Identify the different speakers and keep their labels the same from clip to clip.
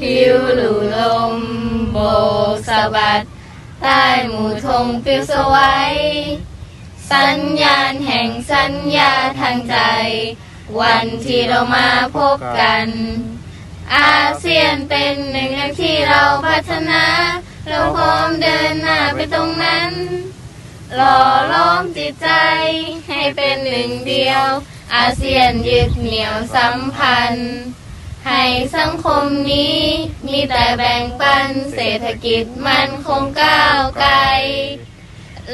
Speaker 1: ผิวหลูลมโบกสะบัดใต้หมู่ธงปิวสวัยสัญญาณแห่งสัญญาทางใจ วันที่เรามาพบกัน อาเซียนเป็นหนึ่งที่เราพัฒนา เราพร้อมเดินหน้าไปตรงนั้น หล่อล้อมจิตใจให้เป็นหนึ่งเดียว อาเซียนยึดเหนี่ยวสัมพันธ์ ให้สังคมนี้มีแต่แบ่งปันเศรษฐกิจมันคงก้าวไกล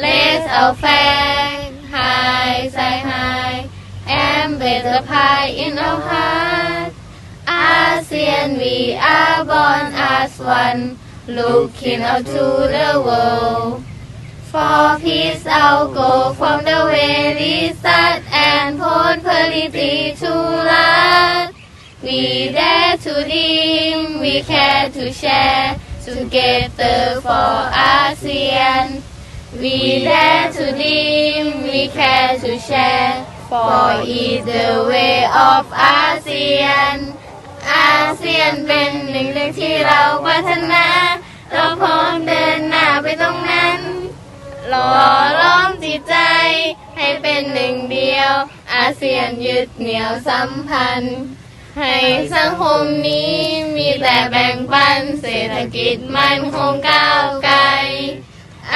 Speaker 1: Let's all flag high, say high, and better pie in our heart. ASEAN, we are born as one, looking out to the world. For peace, I'll go from the very start and prosperity to last. We dare to dream, we care to share, together for ASEAN. We dare to dream, we care to share, for is the way of ASEAN. อาเซียนเป็นหนึ่งเรื่องที่เราพัฒนา เราพร้อมเดินหน้าไปตรงนั้นหล่อล้อมจิตใจ ให้เป็นหนึ่งเดียว อาเซียนยึดเหนี่ยวสัมพันธ์ ให้สังคมนี้มีแต่แบ่งปันเศรษฐกิจมันคงก้าวไกล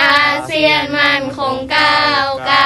Speaker 1: อาเซียนมันคงก้าวไกล